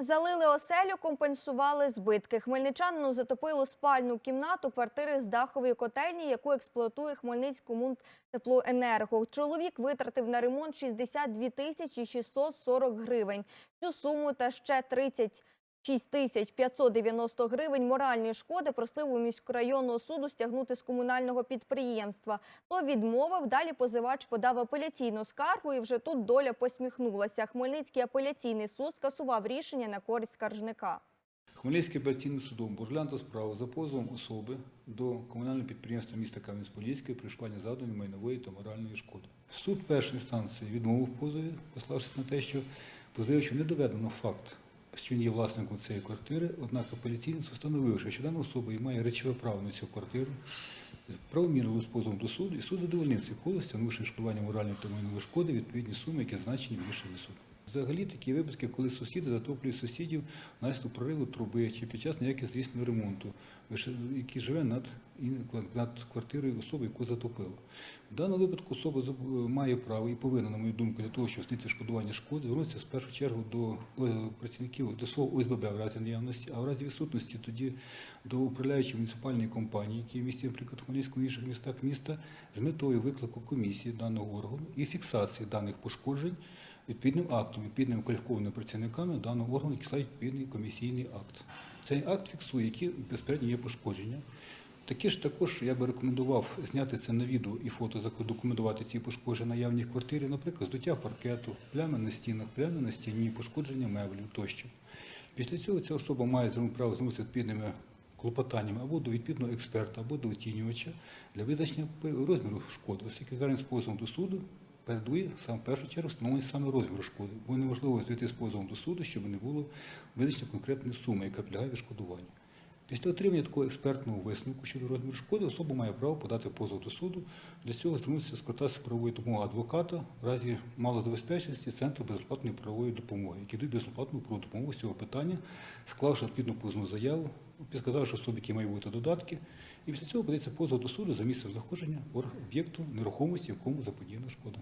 Залили оселю, компенсували збитки. Хмельничанину затопило спальну кімнату квартири з дахової котельні, яку експлуатує Хмельницькому теплоенерго. Чоловік витратив на ремонт 62 тисячі 640 гривень. Цю суму та ще 30 6590 гривень моральної шкоди просив у міськрайонного суду стягнути з комунального підприємства. То відмовив далі. Позивач подав апеляційну скаргу, і вже тут доля посміхнулася. Хмельницький апеляційний суд скасував рішення на користь скаржника. Хмельницький апеляційний судом розглянуто справу за позовом особи до комунального підприємства міста Кам'янець-Подільський при шквальні завдані майнової та моральної шкоди. Суд першої інстанції відмовив позові, пославшись на те, що позивачу не доведено факт що він є власником цієї квартири, однак апеляційний суд що дана особа має речове право на цю квартиру, правомірно з позовом до суду, і суд задовольнив цей позов, стягнувши шкодування моральної та майнової шкоди відповідні суми, які зазначені в рішенні суду. Взагалі такі випадки, коли сусіди затоплюють сусідів внаслідок прориву труби чи під час ніякого здійсненого ремонту, який живе над, над квартирою особи, яку затопило. В даному випадку особа має право і повинна, на мою думку, для того, щоб здійснити шкодування шкоди, звернутися в першу чергу до е, працівників до свого ОСББ в разі наявності, а в разі відсутності тоді до управляючої муніципальної компанії, які в місті, наприклад, Хмельницькому і інших містах міста, з метою виклику комісії даного органу і фіксації даних пошкоджень відповідним актом, відповідними кваліфікованими працівниками даного органу, які відповідний комісійний акт. Цей акт фіксує, які безпередньо є пошкодження. Таке ж також я би рекомендував зняти це на відео і фото, задокументувати ці пошкодження наявні в квартирі, наприклад, здуття паркету, плями на стінах, плями на стіні, пошкодження меблів тощо. Після цього ця особа має право звернутися відповідними клопотаннями або до відповідного експерта, або до оцінювача для визначення розміру шкоди, оскільки звернення з позовом до суду передує сам в першу чергу встановлення саме розміру шкоди, бо неможливо зайти з позовом до суду, щоб не було визначено конкретної суми, яка підлягає відшкодуванню. Після отримання такого експертного висновку щодо розміру шкоди особа має право подати позов до суду. Для цього звернутися скористатися правовою допомогою адвоката в разі малозабезпеченості Центру безоплатної правової допомоги, які дають безоплатну правову допомогу з цього питання, склавши відповідну позовну заяву, підказавши особі, які мають бути додатки, і після цього подається позов до суду за місцем знаходження об'єкту нерухомості, якому заподіяна шкода.